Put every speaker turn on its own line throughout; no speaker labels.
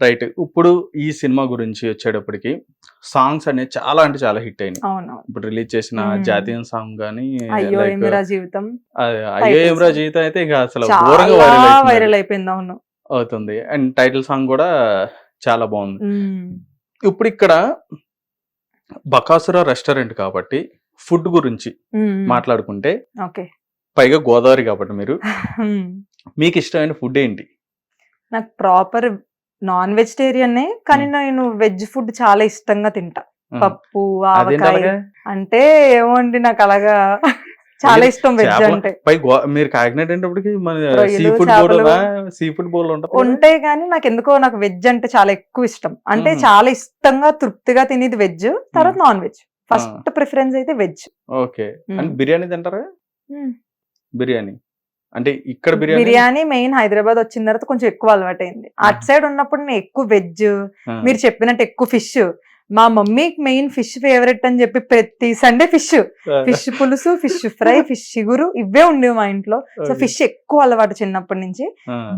Right. ఇప్పుడు ఈ cinema గురించి వచ్చేటప్పటికి సాంగ్స్ అనేవి చాలా అంటే చాలా హిట్ అయినాయి. ఇప్పుడు రిలీజ్ చేసిన. జాతీయ సాంగ్ కానీ
అయ్యో జీవితం?
అయ్యో ఏమ్రా జీవితం అయితే ఇంకా అసలు ఘోరంగా వైరల్
అయిపోయింది. అవును.
అవుతుంది. అండ్ టైటిల్ సాంగ్ కూడా చాలా బాగుంది. ఇప్పుడు ఇక్కడ బకాసుర రెస్టారెంట్ కాబట్టి ఫుడ్ గురించి మాట్లాడుకుంటే
ఓకే.
పైగా గోదావరి కాబట్టి మీరు. మీకు ఇష్టమైన ఫుడ్ ఏంటి?
నాకు ప్రాపర్ నాన్ వెజిటేరియన్ కానీ నేను వెజ్ ఫుడ్ చాలా ఇష్టంగా తింటా. పప్పు ఆవకాయ? అంటే ఏమోండి నాకు అలాగా చాలా ఇష్టం వెజ్ అంటే.
పై మీరు కాకినాడ సీ ఫుడ్
చేపలు.
బోర్డు సీ ఫుడ్ బోర్డు ఉంటుంది
ఉంటే గానీ నాకు ఎందుకో నాకు వెజ్ అంటే చాలా ఎక్కువ ఇష్టం. అంటే. చాలా ఇష్టంగా తృప్తిగా తినేది వెజ్ తర్వాత నాన్ వెజ్. ఫస్ట్ ప్రిఫరెన్స్ అయితే వెజ్.
ఓకే. బిర్యానీ తింటారా? బిర్యానీ. అంటే ఇక్కడ బిర్యానీ?
మెయిన్ హైదరాబాద్ వచ్చిన తర్వాత కొంచెం ఎక్కువ అలవాటైంది. అటు సైడ్ ఉన్నప్పుడు నేను ఎక్కువ వెజ్ మీరు చెప్పినట్టు ఎక్కువ ఫిష్. మా మమ్మీకి మెయిన్ ఫిష్ ఫేవరెట్ అని చెప్పి ప్రతి సండే ఫిష్. ఫిష్ పులుసు ఫిష్ ఫ్రై ఫిష్ చిగురు ఇవే ఉండేవి మా ఇంట్లో. సో. ఫిష్ ఎక్కువ అలవాటు చిన్నప్పటి నుంచి.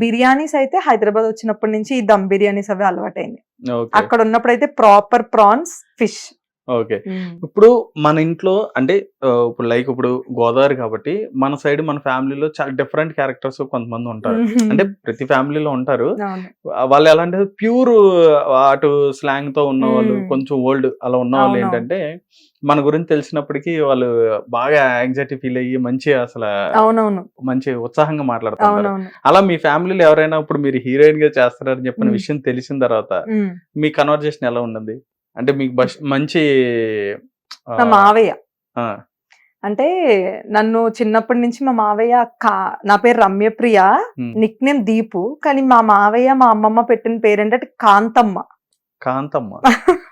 బిర్యానీస్ అయితే హైదరాబాద్ వచ్చినప్పటి నుంచి ఈ దమ్ బిర్యానీస్ అవి అలవాటైంది.
ఓకే.
అక్కడ ఉన్నప్పుడు అయితే ప్రాపర్ ప్రాన్స్ ఫిష్.
ఓకే. ఇప్పుడు మన ఇంట్లో అంటే ఇప్పుడు లైక్ ఇప్పుడు గోదావరి కాబట్టి మన సైడ్ మన ఫ్యామిలీలో చాలా డిఫరెంట్ క్యారెక్టర్స్ కొంతమంది ఉంటారు. అంటే ప్రతి ఫ్యామిలీలో ఉంటారు. వాళ్ళు ఎలా అంటే ప్యూర్ అటు స్లాంగ్తో ఉన్న వాళ్ళు. కొంచెం ఓల్డ్ అలా ఉన్న వాళ్ళు. ఏంటంటే మన గురించి తెలిసినప్పటికీ వాళ్ళు బాగా యాంగ్జైటీ ఫీల్ అయ్యి మంచి అసలు మంచి ఉత్సాహంగా మాట్లాడుతుంటారు.
అవునవును.
అలా మీ ఫ్యామిలీలో ఎవరైనా ఇప్పుడు మీరు హీరోయిన్గా చేస్తారని చెప్పిన. విషయం తెలిసిన తర్వాత. మీ కన్వర్జేషన్ ఎలా ఉన్నది అంటే మీకు మంచి
మా మావయ్య. అంటే నన్ను చిన్నప్పటి నుంచి మా మావయ్య కా- నా పేరు రమ్యప్రియ. నిక్ నేమ్ దీపు కానీ మా మావయ్య మా అమ్మమ్మ పెట్టిన పేరు ఏంటంటే కాంతమ్మ.
కాంతమ్మ.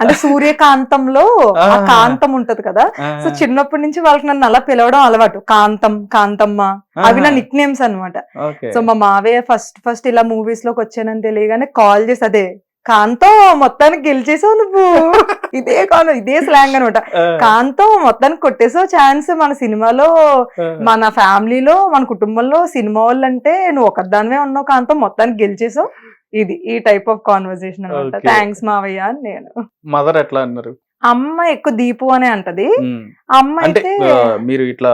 అంటే సూర్యకాంతంలో ఆ. కాంతం ఉంటది కదా. సో చిన్నప్పటి నుంచి వాళ్ళకి నన్ను అలా పిలవడం అలవాటు. కాంతం కాంతమ్మ. అవి నా నిక్ నేమ్స్ అనమాట సో మా మావయ్య ఫస్ట్ ఫస్ట్ ఇలా మూవీస్లోకి వచ్చానని తెలియగానే కాల్ చేసి అదే కాంతం మొత్తానికి గెలిచేసావు నువ్వు. ఇదే కాను ఇదే స్లాంగ్ అనమాట కాంతం మొత్తానికి కొట్టేసావు ఛాన్స్ మన సినిమాలో మన ఫ్యామిలీలో మన కుటుంబంలో సినిమా వాళ్ళు అంటే నువ్వు ఒకదానివే ఉన్నావు కాంతం మొత్తానికి గెలిచేసావు. ఇది ఈ టైప్ ఆఫ్ కాన్వర్సేషన్ అనమాట. థ్యాంక్స్ మావయ్య అని నేను.
మదర్ ఎట్లా అన్నారు?
అమ్మ ఎక్కువ దీపు అనే అంటది.
మ్మ్.
అమ్మ
అంటే
అయితే
మీరు ఇట్లా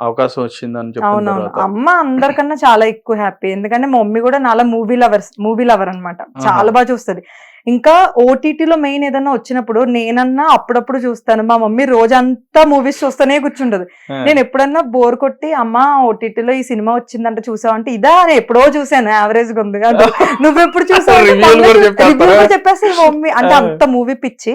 అవకాశం వచ్చిందని చెప్పిన
అవునవును.
తర్వాత.
అమ్మ అందరికన్నా చాలా ఎక్కువ హ్యాపీ ఎందుకంటే మా మమ్మీ కూడా నాలా మూవీ లవర్స్ మూవీ లవర్ అన్నమాట. చాలా బాగా చూస్తది. ఇంకా ఓటీటీలో మెయిన్ ఏదైనా వచ్చినప్పుడు నేనన్నా అప్పుడప్పుడు చూస్తాను. మా మమ్మీ రోజంతా మూవీస్ చూస్తూనే కూర్చుంటది. నేను ఎప్పుడన్నా బోర్ కొట్టి అమ్మ ఓటీటీలో ఈ సినిమా వచ్చిందంటే చూసావు? అంటే ఇదా ఎప్పుడో చూసాను యావరేజ్గా ఉంది. కాదు. నువ్వు ఎప్పుడు
Review లు కూడా చెప్పేస్తారా?
చూసావు చెప్పేసి మమ్మీ. అంటే. అంత మూవీ పిచ్చి.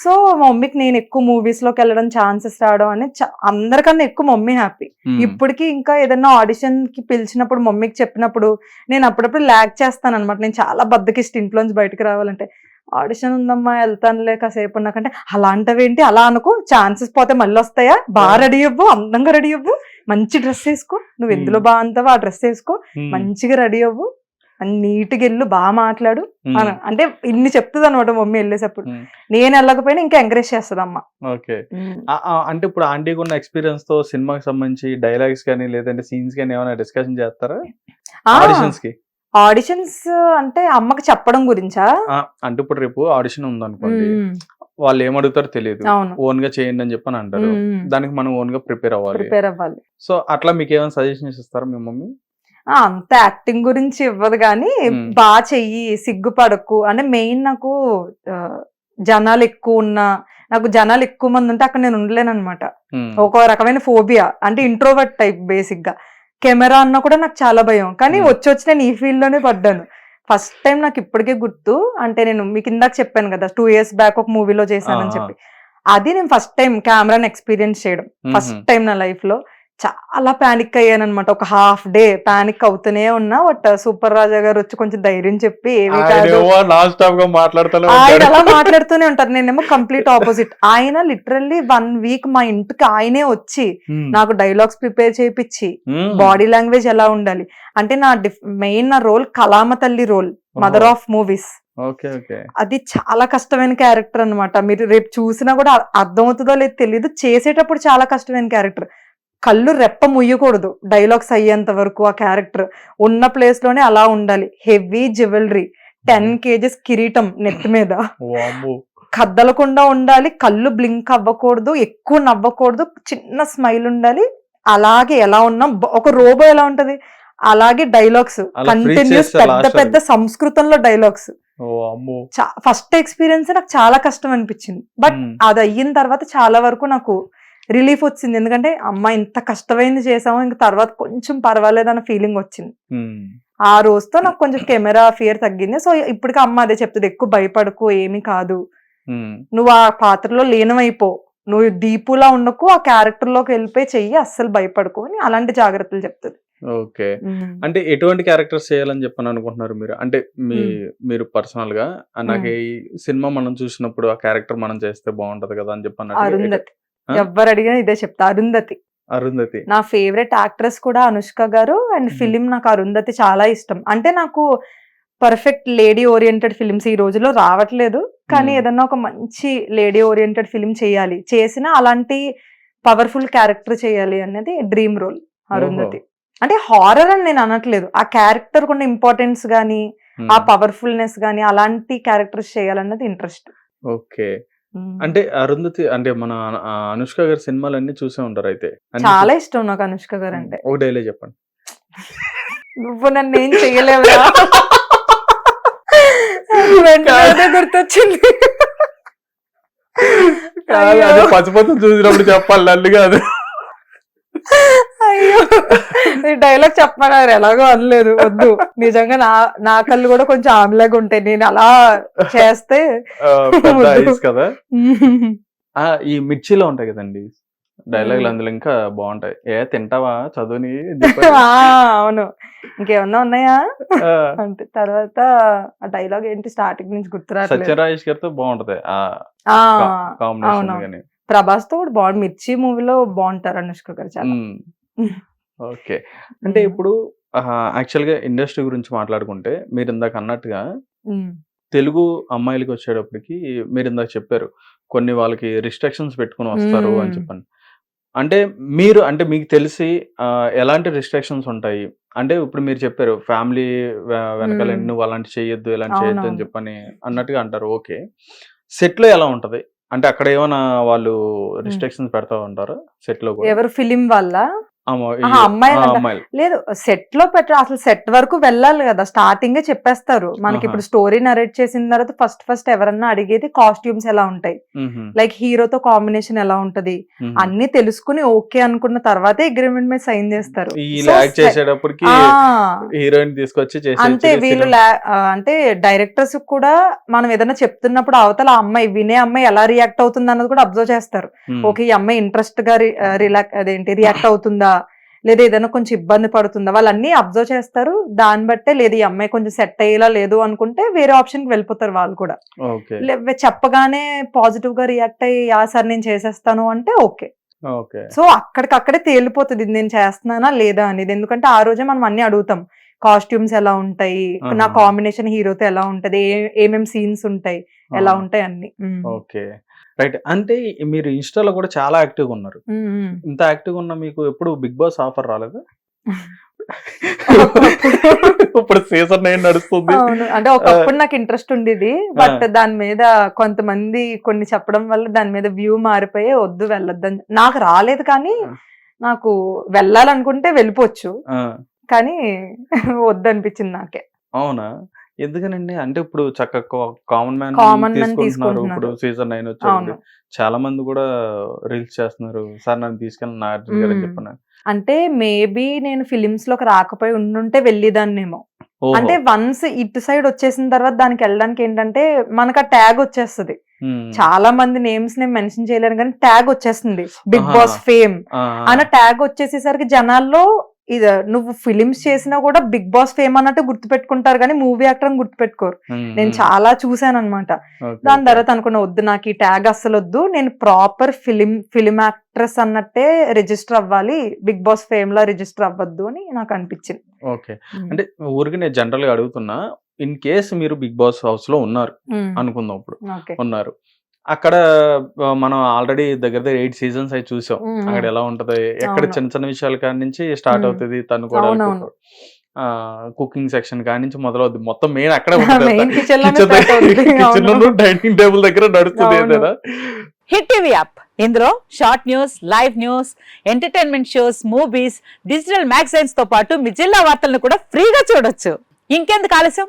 సో మా మమ్మీకి నేను ఎక్కువ మూవీస్లోకి వెళ్ళడం ఛాన్సెస్ రావడం అనేది చా- అందరికన్నా ఎక్కువ మమ్మీ హ్యాపీ
మ్మ్.
ఇప్పటికి ఇంకా ఏదైనా ఆడిషన్కి పిలిచినప్పుడు మమ్మీకి చెప్పినప్పుడు నేను అప్పుడప్పుడు ల్యాక్ చేస్తాను అనమాట నేను చాలా బద్దకిస్ట్ ఇంట్లోంచి బయటకు రావాలంటే ఆడిషన్ ఉందమ్మా వెళ్తానులే కాసేపు నాకంటే అలాంటివేంటి? అలా అనుకో ఛాన్సెస్ పోతే మళ్ళీ వస్తాయా? బాగా రెడీ అవ్వు అందంగా రెడీ అవ్వు. మంచి డ్రెస్ వేసుకో. నువ్వు ఎందులో
Hmm.
బాగుంటావో ఆ డ్రెస్ వేసుకో. మంచిగా రెడీ అవ్వు. నీట్గా వెళ్ళు బాగా మాట్లాడు. అన- అంటే ఇన్ని చెప్తుంది అనమాట మమ్మీ వెళ్ళేటప్పుడు
మ్మ్.
నేను వెళ్ళకపోయినా ఇంకా ఎంకరేజ్ చేస్తుంది అమ్మ
ఓకే అంటే ఇప్పుడు ఆంటీకి ఉన్న ఎక్స్పీరియన్స్తో సినిమాకి సంబంధించి డైలాగ్స్ కానీ లేదంటే సీన్స్ కానీ ఏమైనా డిస్కషన్ చేస్తారా? ఆడిషన్స్కి
ఆడిషన్స్ అంటే అమ్మకి చెప్పడం గురించా?
అంటే ఇప్పుడు రేపు ఆడిషన్ ఉందనుకోండి. వాళ్ళు ఏమడుగుతారో తెలియదు ఓన్గా చేయండి అని చెప్పని అంటారు. దానికి మనం ఓన్గా ప్రిపేర్ అవ్వాలి.
ప్రిపేర్ అవ్వాలి.
సో అట్లా మీకు ఏమైనా సజెషన్స్ ఇస్తారా మీ మమ్మీ?
అంత యాక్టింగ్ గురించి ఇవ్వదు కానీ. బాగా చెయ్యి సిగ్గుపడకు అంటే మెయిన్ నాకు జనాలు ఎక్కువ ఉన్నా నాకు జనాలు ఎక్కువ మంది ఉంటే అక్కడ నేను ఉండలేను అనమాట. ఒక రకమైన ఫోబియా అంటే ఇంట్రోవర్ట్ టైప్ బేసిక్గా కెమెరా అన్నా కూడా నాకు చాలా భయం కానీ. వచ్చి వచ్చి నేను ఈ ఫీల్డ్లోనే పడ్డాను ఫస్ట్ టైం నాకు ఇప్పటికే గుర్తు అంటే నేను మీకు ఇందాక చెప్పాను కదా టూ ఇయర్స్ బ్యాక్ ఒక మూవీలో చేశానని. చెప్పి అది నేను ఫస్ట్ టైం కెమెరాని ఎక్స్పీరియన్స్ చేయడం ఫస్ట్. టైం నా లైఫ్లో చాలా పానిక్ అయ్యాను అనమాట ఒక హాఫ్ డే పానిక్ అవుతూనే ఉన్నా బట్ సూపర్ రాజా గారు వచ్చి కొంచెం ధైర్యం చెప్పి ఏమీ కాదు.
ఆయన.
అలా మాట్లాడుతూనే ఉంటారు. నేనేమో కంప్లీట్ ఆపోజిట్ ఆయన లిటరల్లీ వన్ వీక్ మా ఇంటికి ఆయనే వచ్చి
మ్మ్.
నాకు డైలాగ్స్ ప్రిపేర్ చేయించి. బాడీ లాంగ్వేజ్ ఎలా ఉండాలి? అంటే నా మెయిన్ నా రోల్ కలామ తల్లి రోల్ మదర్. ఆఫ్ మూవీస్ అది చాలా కష్టమైన క్యారెక్టర్ అన్నమాట. మీరు రేపు చూసినా కూడా అర్థం అవుతుందో లేదో తెలియదు చేసేటప్పుడు చాలా కష్టమైన క్యారెక్టర్ కళ్ళు రెప్ప ముయ్యకూడదు. డైలాగ్స్ అయ్యేంత వరకు ఆ క్యారెక్టర్. ఉన్న ప్లేస్లోనే అలా ఉండాలి. హెవీ జ్యువెలరీ టెన్ కేజెస్ కిరీటం నెత్తి మీద.
వామ్మో.
కదలకుండా ఉండాలి. కళ్ళు బ్లింక్ అవ్వకూడదు. ఎక్కువ నవ్వకూడదు. చిన్న స్మైల్ ఉండాలి. అలాగే ఎలా ఉన్నాం ఒక రోబో ఎలా ఉంటది? అలాగే డైలాగ్స్. కంటిన్యూస్ పెద్ద పెద్ద సంస్కృతంలో డైలాగ్స్. ఫస్ట్ ఎక్స్పీరియన్స్ నాకు చాలా కష్టం అనిపించింది. But
um.
అది అయిన తర్వాత చాలా వరకు నాకు రిలీఫ్ వచ్చింది. ఎందుకంటే అమ్మ ఇంత కష్టమైంది చేసాము ఇంక తర్వాత కొంచెం పర్వాలేదు అన్న ఫీలింగ్ వచ్చింది. ఆ రోజుతో నాకు కొంచెం కెమెరా ఫియర్ తగ్గింది. సో ఇప్పటికి అమ్మ అదే చెప్తుంది ఎక్కువ భయపడకు ఏమీ కాదు. నువ్వు ఆ పాత్రలో లీనమైపో. నువ్వు దీపులా ఉండకు ఆ క్యారెక్టర్లోకి వెళ్ళిపోయి చెయ్యి అస్సలు భయపడకు అని అలాంటి జాగ్రత్తలు చెప్తుంది.
ఓకే. అంటే ఎటువంటి క్యారెక్టర్స్ చేయాలని చెప్పని అనుకుంటున్నారు మీరు? అంటే మీ మీరు పర్సనల్గా నాకు ఈ సినిమా మనం చూసినప్పుడు ఆ క్యారెక్టర్ మనం చేస్తే బాగుంటది కదా అని చెప్పి
అరుంధతి? ఎవ్వరు అడిగినా ఇదే చెప్తా. అరుంధతి.
అరుంధతి.
నా ఫేవరెట్ యాక్ట్రెస్ కూడా అనుష్క గారు అండ్. ఫిలిం నాకు అరుంధతి చాలా ఇష్టం. అంటే నాకు పర్ఫెక్ట్ లేడీ ఓరియంటెడ్ ఫిలిమ్స్ ఈ రోజుల్లో రావట్లేదు. కానీ. ఏదన్నా ఒక మంచి లేడీ ఓరియంటెడ్ ఫిలిం చేయాలి. చేసిన అలాంటి పవర్ఫుల్ క్యారెక్టర్ చేయాలి అనేది డ్రీమ్ రోల్ అరుంధతి. అంటే హారర్ అని నేను అనట్లేదు. ఆ క్యారెక్టర్ కొన్ని ఇంపార్టెన్స్ గానీ
ఉమ్.
ఆ పవర్ఫుల్నెస్ గానీ అలాంటి క్యారెక్టర్స్ చేయాలన్నది ఇంట్రెస్ట్.
ఓకే. అంటే అరుంధతి అంటే మన అనుష్క గారి సినిమాలన్నీ చూసే ఉంటారు అయితే.
చాలా ఇష్టం నాకు అనుష్క గారు అంటే.
ఒక డైలీ చెప్పండి.
నువ్వు నన్ను ఏం అదే గుర్తొచ్చింది.
పచ్చిపోతం చూసినప్పుడు చెప్పాలి నన్ను కాదు.
డైలాగ్ చెప్పమన్నారు ఎలాగో అనలేదు. వద్దు. నిజంగా నా నా కళ్ళు కూడా కొంచెం ఆమెలాగా ఉంటాయి. నేను అలా చేస్తే
కదా? ఆ ఈ మిర్చిలో ఉంటాయి కదండి. డైలాగులు. అందులో ఇంకా బాగుంటాయి. ఏ తింటావా? చదువుని?
అవును. ఇంకేమన్నా ఉన్నాయా? అంటే తర్వాత ఆ డైలాగ్ ఏంటి? స్టార్టింగ్ నుంచి గుర్తురాట్లేదు
సత్యరాజేష్ గారితో బాగుంటది. కాంబినేషన్
ప్రభాస్తో కూడా బాగుంది. మిర్చి మూవీలో బాగుంటారు అనుష్క గారు చాలా.
ఓకే. అంటే ఇప్పుడు యాక్చువల్గా ఇండస్ట్రీ గురించి మాట్లాడుకుంటే మీరు ఇందాక అన్నట్టుగా తెలుగు అమ్మాయిలకి వచ్చేటప్పటికి మీరు ఇందాక చెప్పారు. కొన్ని వాళ్ళకి రిస్ట్రిక్షన్స్ పెట్టుకుని వస్తారు అని. చెప్పండి అంటే మీరు అంటే మీకు తెలిసి ఎలాంటి రిస్ట్రిక్షన్స్ ఉంటాయి? అంటే ఇప్పుడు మీరు చెప్పారు ఫ్యామిలీ వెనకాల. నువ్వు అలాంటి చేయొద్దు ఇలాంటి చేయొద్దు అని. చెప్పని అన్నట్టుగా అంటారు. ఓకే. సెట్లో ఎలా ఉంటది? అంటే అక్కడ ఏమైనా వాళ్ళు రిస్ట్రిక్షన్స్ పెడతా ఉంటారు? సెట్లో కూడా?
ఎవరు ఫిలిం వల్ల ఆహా, అమ్మాయిలు లేదు సెట్లో పెట్ట అసలు సెట్ వరకు వెళ్ళాలి కదా. స్టార్టింగ్ చెప్పేస్తారు. మనకి. ఇప్పుడు స్టోరీ నరేట్ చేసిన తర్వాత ఫస్ట్ ఫస్ట్ ఎవరన్నా అడిగేది కాస్ట్యూమ్స్ ఎలా ఉంటాయి. లైక్ హీరోతో కాంబినేషన్ ఎలా ఉంటది. అన్ని తెలుసుకుని ఓకే అనుకున్న తర్వాతే అగ్రిమెంట్ మీద సైన్ చేస్తారు.
హీరోయిన్ తీసుకొచ్చి
అంతే వీళ్ళు అంటే డైరెక్టర్స్ కూడా మనం ఏదైనా చెప్తున్నప్పుడు అవతల అమ్మాయి వినే అమ్మాయి ఎలా రియాక్ట్ అవుతుంది అన్నది కూడా అబ్జర్వ్ చేస్తారు. ఓకే ఈ అమ్మాయి ఇంట్రెస్ట్గా రిలాక్ అదేంటి రియాక్ట్ అవుతుందా? లేదా ఏదైనా కొంచెం ఇబ్బంది పడుతుందా? వాళ్ళన్నీ అబ్జర్వ్ చేస్తారు. దాన్ని బట్టే లేదు ఈ అమ్మాయి కొంచెం సెట్ అయ్యేలా లేదు అనుకుంటే వేరే ఆప్షన్కి వెళ్ళిపోతారు వాళ్ళు కూడా. చెప్పగానే పాజిటివ్గా రియాక్ట్ అయ్యి యా సార్ నేను చేసేస్తాను అంటే ఓకే. సో అక్కడికక్కడే తేలిపోతుంది నేను చేస్తున్నానా లేదా? అనేది. ఎందుకంటే ఆ రోజే మనం అన్ని అడుగుతాం. కాస్ట్యూమ్స్ ఎలా ఉంటాయి? నా. కాంబినేషన్ హీరోతో ఎలా ఉంటది? ఏ- ఏమేం సీన్స్ ఉంటాయి? ఎలా ఉంటాయి? అన్ని.
ఓకే. రైట్. అంటే మీరు ఇన్స్టాలో కూడా చాలా యాక్టివ్గా ఉన్నారు. ఇంత యాక్టివ్గా ఉన్న మీకు ఎప్పుడు బిగ్ బాస్ ఆఫర్ రాలేదు? ఇప్పుడు సీజన్ నైన్ నడుస్తుంది.
అంటే ఒకప్పుడు నాకు ఇంట్రెస్ట్ ఉండేది. బట్ దాని మీద కొంతమంది కొన్ని చెప్పడం వల్ల దాని మీద వ్యూ మారిపోయి వద్దు వెళ్ళొద్దని నాకు రాలేదు కానీ. నాకు వెళ్ళాలనుకుంటే వెళ్ళిపోవచ్చు. కానీ వద్దు అనిపించింది నాకే.
అవునా? ఎందుకనండి అంటే ఇప్పుడు చక్కగా కామన్ మ్యాన్
Common man
తీసుకుంటున్నారు. ఇప్పుడు సీజన్ నైన్ వచ్చారు చాలా మంది కూడా రీల్స్ చేస్తున్నారు సార్ నన్ను తీసుకెళ్ళి నాగార్జున గారు. చెప్పిన
అంటే మేబీ నేను ఫిలిమ్స్లోకి రాకపోయి ఉండుంటే వెళ్ళేదాన్నేమో. అంటే వన్స్ ఇటు సైడ్ వచ్చేసిన తర్వాత దానికి వెళ్ళడానికి ఏంటంటే మనకు ఆ ట్యాగ్ వచ్చేస్తుంది. చాలా మంది నేమ్స్ నేను మెన్షన్ చేయలేను కానీ ట్యాగ్ వచ్చేస్తుంది బిగ్. బాస్ ఫేమ్ అన్న ట్యాగ్ వచ్చేసేసరికి జనాల్లో ఇది నువ్వు ఫిలిమ్స్ చేసినా కూడా బిగ్ బాస్ ఫేమ్ అన్నట్టు గుర్తుపెట్టుకుంటారు కానీ మూవీ యాక్టర్ అని గుర్తుపెట్టుకోరు. నేను. చాలా చూసాను అనమాట దాని. తర్వాత అనుకున్నా వద్దు నాకు ఈ ట్యాగ్ అస్సలు వద్దు నేను ప్రాపర్ ఫిలిం ఫిలిం యాక్ట్రెస్ అన్నట్టే రిజిస్టర్ అవ్వాలి బిగ్ బాస్ ఫేమ్ లా రిజిస్టర్ అవ్వద్దు అని నాకు అనిపించింది.
ఓకే. అంటే ఊరికి నేను జనరల్గా అడుగుతున్నా ఇన్ కేస్ మీరు బిగ్ బాస్ హౌస్లో ఉన్నారు అనుకుందాం ఇప్పుడు ఉన్నారు. అక్కడ మనం ఆల్రెడీ దగ్గర దగ్గర ఎయిట్ సీజన్స్ అయి చూసాం. అక్కడ ఎలా ఉంటది? ఎక్కడ. చిన్న చిన్న విషయాల కాడి నుంచి స్టార్ట్. అవుతుంది తను కూడా. కుకింగ్ సెక్షన్ కాడి నుంచి మొదలవుద్ది. మొత్తం మెయిన్ అక్కడ
కిచెన్.
డైనింగ్ టేబుల్ దగ్గర నడుస్తుంది
హిట్ టీవీ యాప్. ఇందులో short news live news entertainment shows movies digital మ్యాగజైన్స్తో పాటు మీ జిల్లా వార్తలను కూడా ఫ్రీగా చూడొచ్చు. ఇంకెందుకు ఆలస్యం?